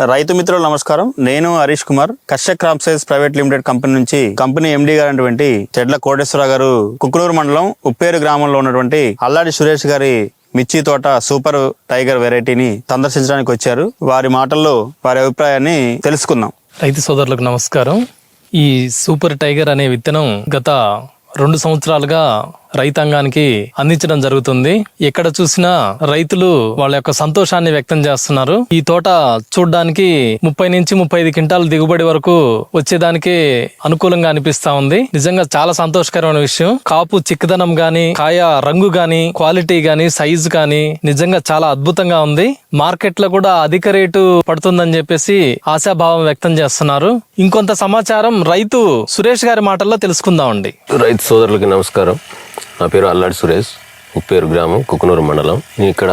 రైతు మిత్రులు నమస్కారం. నేను Harish Kumar. Kashyap crop science private limited company నుంచి కంపెనీ ఎండి గారైనటువంటి చెడ్ల కోటేశ్వర గారు కుక్కునూరు మండలం ఉప్పేరు గ్రామంలో ఉన్నటువంటి అల్లాడి సురేష్ గారి మిర్చి తోట సూపర్ టైగర్ వెరైటీని సందర్శించడానికి వచ్చారు. వారి మాటల్లో వారి అభిప్రాయాన్ని తెలుసుకుందాం. రైతు సోదరులకు నమస్కారం. ఈ సూపర్ టైగర్ అనే విత్తనం గత రెండు సంవత్సరాలుగా రైతాంగానికి అందించడం జరుగుతుంది. ఎక్కడ చూసినా రైతులు వాళ్ళ యొక్క సంతోషాన్ని వ్యక్తం చేస్తున్నారు. ఈ తోట చూడడానికి ముప్పై నుంచి ముప్పై ఐదు క్వింటాల దిగుబడి వరకు వచ్చేదానికి అనుకూలంగా అనిపిస్తా ఉంది. నిజంగా చాలా సంతోషకరమైన విషయం. కాపు చిక్కదనం గాని కాయ రంగు గాని క్వాలిటీ గాని సైజు గాని నిజంగా చాలా అద్భుతంగా ఉంది. మార్కెట్లో కూడా అధిక రేటు పడుతుందని చెప్పేసి ఆశాభావం వ్యక్తం చేస్తున్నారు. ఇంకొంత సమాచారం రైతు సురేష్ గారి మాటల్లో తెలుసుకుందామండి. రైతు సోదరులకి నమస్కారం. నా పేరు అల్లాడి సురేష్. ఉప్పేరు గ్రామం కుకునూరు మండలం. ఇక్కడ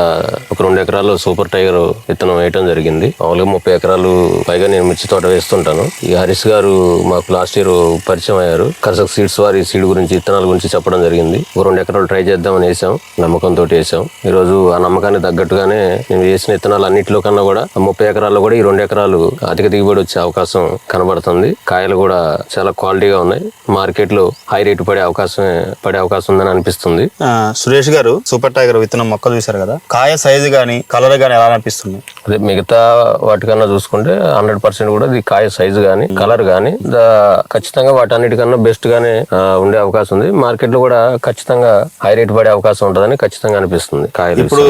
ఒక రెండు ఎకరాల్లో సూపర్ టైగర్ విత్తనం వేయటం జరిగింది. మామూలుగా ముప్పై ఎకరాలు పైగా నేను మిర్చి తోట వేస్తుంటాను. ఈ హరీష్ గారు మాకు లాస్ట్ ఇయర్ పరిచయం అయ్యారు. కర్సక్ సీడ్స్ వారి సీడ్ గురించి విత్తనాల గురించి చెప్పడం జరిగింది. ఒక రెండు ఎకరాలు ట్రై చేద్దామని వేసాం నమ్మకంతో వేసాం ఈ రోజు ఆ నమ్మకాన్ని తగ్గట్టుగానే నేను వేసిన విత్తనాలు అన్నింటిలో కన్నా కూడా ఆ ముప్పై ఎకరాల్లో కూడా ఈ రెండు ఎకరాలు అధిక దిగుబడి వచ్చే అవకాశం కనబడుతుంది. కాయలు కూడా చాలా క్వాలిటీగా ఉన్నాయి. మార్కెట్లో హై రేటు పడే అవకాశం పడే అవకాశం ఉందని అనిపిస్తుంది. సురేష్ గారు సూపర్ టైగర్ విత్తనం మొక్క చూశారు కదా? కాయ సైజు గానీ కలర్ గానీ ఎలా అనిపిస్తుంది? అదే మిగతా వాటికన్నా చూసుకుంటే హండ్రెడ్ పర్సెంట్ కూడా ఇది కాయ సైజు గానీ కలర్ గానీ దా- ఖచ్చితంగా వాటన్నిటికన్నా బెస్ట్ గానే ఉండే అవకాశం ఉంది. మార్కెట్లో కూడా ఖచ్చితంగా హై రేట్ పడే అవకాశం ఉంటుందని ఖచ్చితంగా అనిపిస్తుంది కాయలు ఇప్పుడు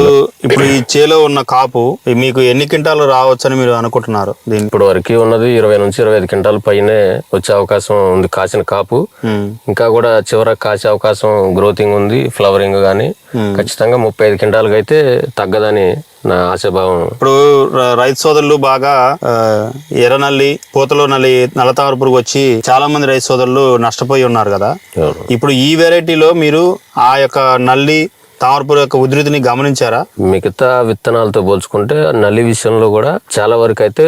ఇప్పుడు ఈ చేలో ఉన్న కాపు మీకు ఎన్ని క్వింటాలు రావచ్చని మీరు అనుకుంటున్నారు దీన్ని? ఇప్పుడు వరకు ఉన్నది ఇరవై నుంచి ఇరవై ఐదు క్వింటాల పైనే వచ్చే అవకాశం ఉంది కాసిన కాపు. ఇంకా కూడా చివర కాసే అవకాశం గ్రోతింగ్ ఉంది ఫ్లవరింగ్ గానీ. ఖచ్చితంగా ముప్పై ఐదు క్వింటాలకు అయితే తగ్గదని నా ఆశాభావం ఇప్పుడు రైతు సోదరులు బాగా ఆ, ఎర్ర నల్లి పూతలో నల్లి నల్లతామర పురుగు వచ్చి చాలా మంది రైతు సోదరులు నష్టపోయి ఉన్నారు కదా. ఇప్పుడు ఈ వెరైటీలో మీరు ఆ యొక్క నల్లి తామరపురు యొక్క ఉధృతిని గమనించారా? మిగతా విత్తనాలతో పోల్చుకుంటే నల్లి విషయంలో కూడా చాలా వరకు అయితే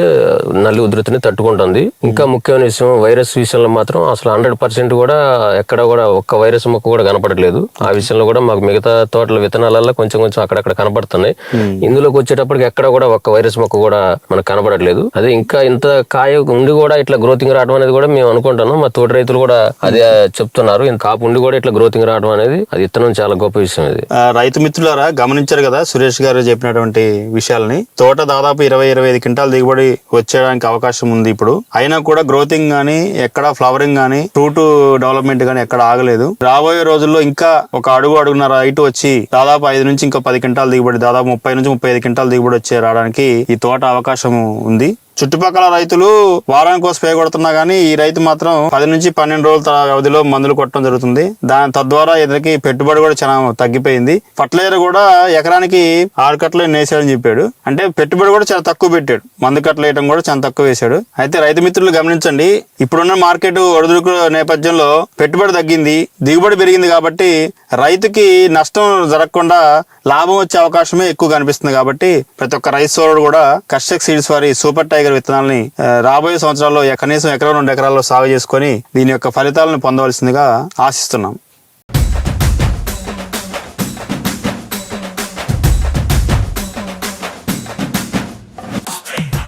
నల్లి ఉధృతిని తట్టుకుంటుంది. ఇంకా ముఖ్యమైన విషయం వైరస్ విషయంలో మాత్రం అసలు హండ్రెడ్ పర్సెంట్ కూడా ఎక్కడ కూడా ఒక్క వైరస్ మొక్క కూడా కనపడట్లేదు. ఆ విషయంలో కూడా మాకు మిగతా తోటల విత్తనాలలో కొంచెం కొంచెం అక్కడక్కడ కనపడుతున్నాయి. ఇందులోకి వచ్చేటప్పటికి ఎక్కడ కూడా ఒక్క వైరస్ మొక్క కూడా మనకు కనపడట్లేదు అదే ఇంకా ఇంత కాయ ఉండి కూడా ఇట్లా గ్రోతింగ్ రావడం అనేది కూడా మేము అనుకుంటున్నాం. మా తోట రైతులు కూడా అదే చెప్తున్నారు. ఇంత కాపు ఉండి కూడా ఇట్లా గ్రోతింగ్ రావడం అనేది అది విత్తనం చాలా గొప్ప విషయం ఇది. రైతు మిత్రులారా గమనించారు కదా సురేష్ గారు చెప్పినటువంటి విషయాల్ని. తోట దాదాపు ఇరవై ఇరవై ఐదు క్వింటాల దిగుబడి వచ్చేయడానికి అవకాశం ఉంది ఇప్పుడు. అయినా కూడా గ్రోతింగ్ గానీ ఎక్కడ ఫ్లవరింగ్ గానీ ఫ్రూట్ డెవలప్మెంట్ గానీ ఎక్కడ ఆగలేదు. రాబోయే రోజుల్లో ఇంకా ఒక అడుగు అడుగున్నర రైట్ వచ్చి దాదాపు ఐదు నుంచి ఇంకా పది క్వింటాల దిగుబడి దాదాపు ముప్పై నుంచి ముప్పై ఐదు క్వింటాల దిగుబడి వచ్చే రావడానికి ఈ తోట అవకాశం ఉంది. చుట్టుపక్కల రైతులు వారానికి స్ప్రే కొడుతున్నా గానీ ఈ రైతు మాత్రం పది నుంచి పన్నెండు రోజుల వ్యవధిలో మందులు కొట్టడం జరుగుతుంది. దాని తద్వారా ఇతనికి పెట్టుబడి కూడా చాలా తగ్గిపోయింది. ఫర్టిలైజర్ కూడా ఎకరానికి ఆరు కట్టలు నేసాడని చెప్పాడు. అంటే పెట్టుబడి కూడా చాలా తక్కువ పెట్టాడు. మందు కట్టలు వేయడం కూడా చాలా తక్కువ వేశాడు. అయితే రైతు మిత్రులు గమనించండి ఇప్పుడున్న మార్కెట్ ఒడిదుడుకు నేపథ్యంలో పెట్టుబడి తగ్గింది దిగుబడి పెరిగింది కాబట్టి రైతుకి నష్టం జరగకుండా లాభం వచ్చే అవకాశమే ఎక్కువ కనిపిస్తుంది కాబట్టి ప్రతి ఒక్క రైతు సోదరుడు కూడా కర్షక్ సీడ్స్ వారి సూపర్ టైగర్ విత్తనాలని రాబోయే సంవత్సరాల్లో కనీసం ఎకరం రెండు ఎకరాల్లో సాగు చేసుకొని దీని యొక్క ఫలితాలను పొందవలసిందిగా ఆశిస్తున్నాం.